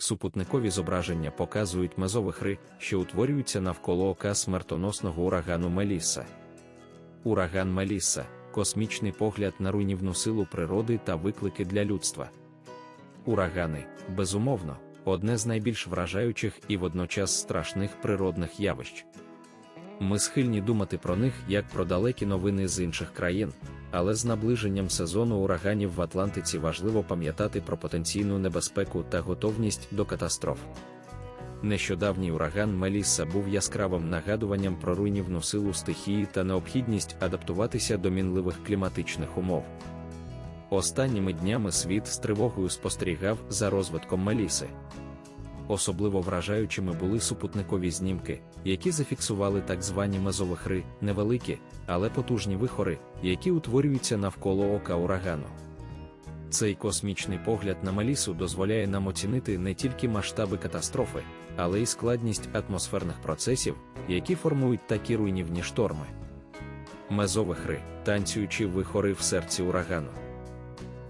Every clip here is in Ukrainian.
Супутникові зображення показують мезовихри, що утворюються навколо ока смертоносного урагану Меліса. Ураган Меліса космічний погляд на руйнівну силу природи та виклики для людства. Урагани, безумовно, одне з найбільш вражаючих і водночас страшних природних явищ. Ми схильні думати про них як про далекі новини з інших країн, але з наближенням сезону ураганів в Атлантиці важливо пам'ятати про потенційну небезпеку та готовність до катастроф. Нещодавній ураган Мелісса був яскравим нагадуванням про руйнівну силу стихії та необхідність адаптуватися до мінливих кліматичних умов. Останніми днями світ з тривогою спостерігав за розвитком Меліси. Особливо вражаючими були супутникові знімки, які зафіксували так звані мезовихри, невеликі, але потужні вихори, які утворюються навколо ока урагану. Цей космічний погляд на Мелісу дозволяє нам оцінити не тільки масштаби катастрофи, але й складність атмосферних процесів, які формують такі руйнівні шторми. Мезовихри, танцюючи вихори в серці урагану.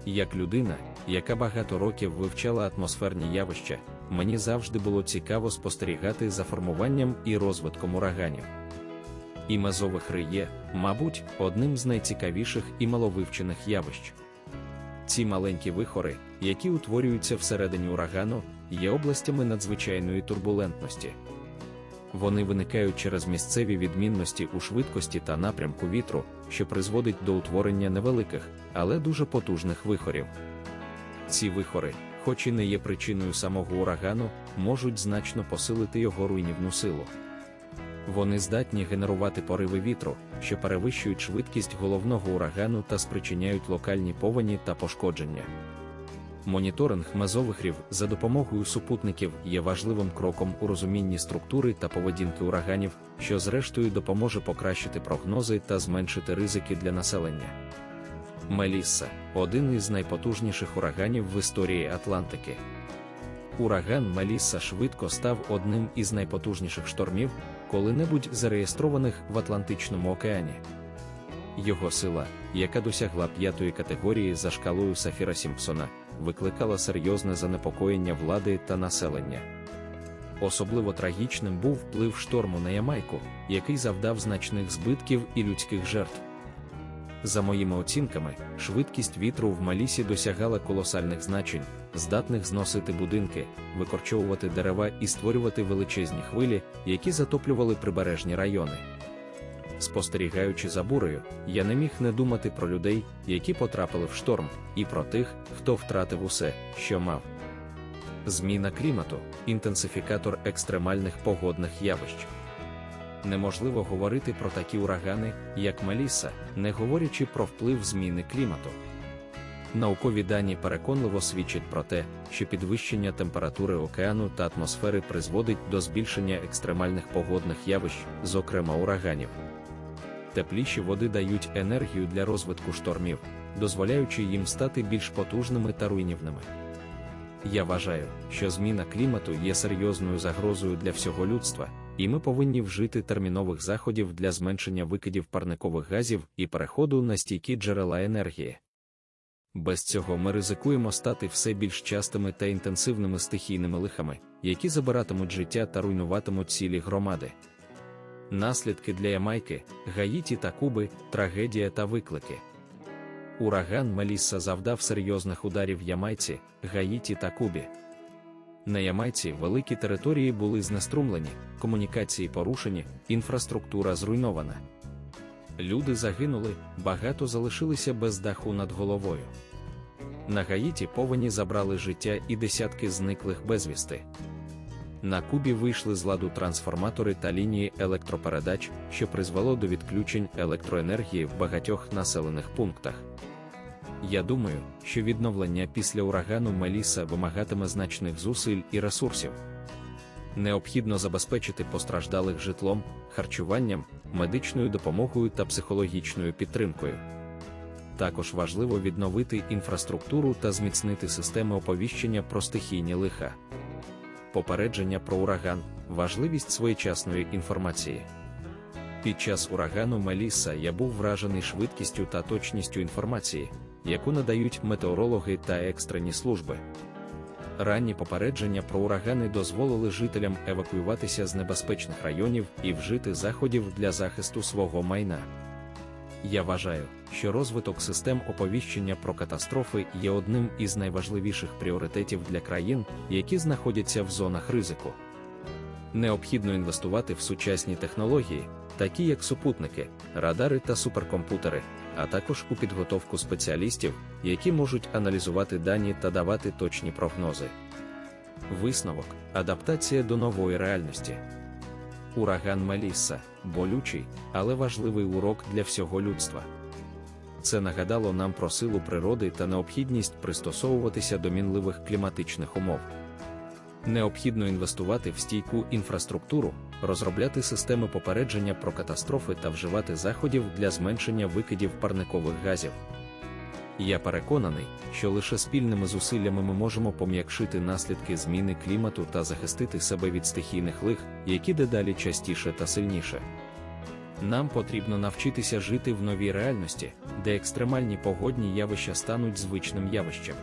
Як людина, яка багато років вивчала атмосферні явища, мені завжди було цікаво спостерігати за формуванням і розвитком ураганів. І мезовихри є, мабуть, одним з найцікавіших і маловивчених явищ. Ці маленькі вихори, які утворюються всередині урагану, є областями надзвичайної турбулентності. Вони виникають через місцеві відмінності у швидкості та напрямку вітру, що призводить до утворення невеликих, але дуже потужних вихорів. Ці вихори, хоч і не є причиною самого урагану, можуть значно посилити його руйнівну силу. Вони здатні генерувати пориви вітру, що перевищують швидкість головного урагану та спричиняють локальні повені та пошкодження. Моніторинг мезовихрів за допомогою супутників є важливим кроком у розумінні структури та поведінки ураганів, що зрештою допоможе покращити прогнози та зменшити ризики для населення. Мелісса один із найпотужніших ураганів в історії Атлантики. Ураган Мелісса швидко став одним із найпотужніших штормів, коли-небудь зареєстрованих в Атлантичному океані. Його сила, яка досягла п'ятої категорії за шкалою Сафіра Сімпсона, викликала серйозне занепокоєння влади та населення. Особливо трагічним був вплив шторму на Ямайку, який завдав значних збитків і людських жертв. За моїми оцінками, швидкість вітру в Малісі досягала колосальних значень, здатних зносити будинки, викорчовувати дерева і створювати величезні хвилі, які затоплювали прибережні райони. Спостерігаючи за бурею, я не міг не думати про людей, які потрапили в шторм, і про тих, хто втратив усе, що мав. Зміна клімату інтенсифікатор екстремальних погодних явищ. Неможливо говорити про такі урагани, як Меліса, не говорячи про вплив зміни клімату. Наукові дані переконливо свідчать про те, що підвищення температури океану та атмосфери призводить до збільшення екстремальних погодних явищ, зокрема ураганів. Тепліші води дають енергію для розвитку штормів, дозволяючи їм стати більш потужними та руйнівними. Я вважаю, що зміна клімату є серйозною загрозою для всього людства, і ми повинні вжити термінових заходів для зменшення викидів парникових газів і переходу на стійкі джерела енергії. Без цього ми ризикуємо стати все більш частими та інтенсивними стихійними лихами, які забиратимуть життя та руйнуватимуть цілі громади. Наслідки для Ямайки, Гаїті та Куби, трагедія та виклики. Ураган Мелісса завдав серйозних ударів Ямайці, Гаїті та Кубі. На Ямайці великі території були знеструмлені, комунікації порушені, інфраструктура зруйнована. Люди загинули, багато залишилися без даху над головою. На Гаїті повені забрали життя і десятки зниклих безвісти. На Кубі вийшли з ладу трансформатори та лінії електропередач, що призвело до відключень електроенергії в багатьох населених пунктах. Я думаю, що відновлення після урагану Меліса вимагатиме значних зусиль і ресурсів. Необхідно забезпечити постраждалих житлом, харчуванням, медичною допомогою та психологічною підтримкою. Також важливо відновити інфраструктуру та зміцнити системи оповіщення про стихійні лиха. Попередження про ураган, важливість своєчасної інформації. Під час урагану Меліса я був вражений швидкістю та точністю інформації, яку надають метеорологи та екстрені служби. Ранні попередження про урагани дозволили жителям евакуюватися з небезпечних районів і вжити заходів для захисту свого майна. Я вважаю, що розвиток систем оповіщення про катастрофи є одним із найважливіших пріоритетів для країн, які знаходяться в зонах ризику. Необхідно інвестувати в сучасні технології, такі як супутники, радари та суперкомпутери, а також у підготовку спеціалістів, які можуть аналізувати дані та давати точні прогнози. Висновок адаптація до нової реальності. Ураган Мелісса болючий, але важливий урок для всього людства. Це нагадало нам про силу природи та необхідність пристосовуватися до мінливих кліматичних умов. Необхідно інвестувати в стійку інфраструктуру, розробляти системи попередження про катастрофи та вживати заходів для зменшення викидів парникових газів. Я переконаний, що лише спільними зусиллями ми можемо пом'якшити наслідки зміни клімату та захистити себе від стихійних лих, які дедалі частіше та сильніше. Нам потрібно навчитися жити в новій реальності, де екстремальні погодні явища стануть звичним явищем.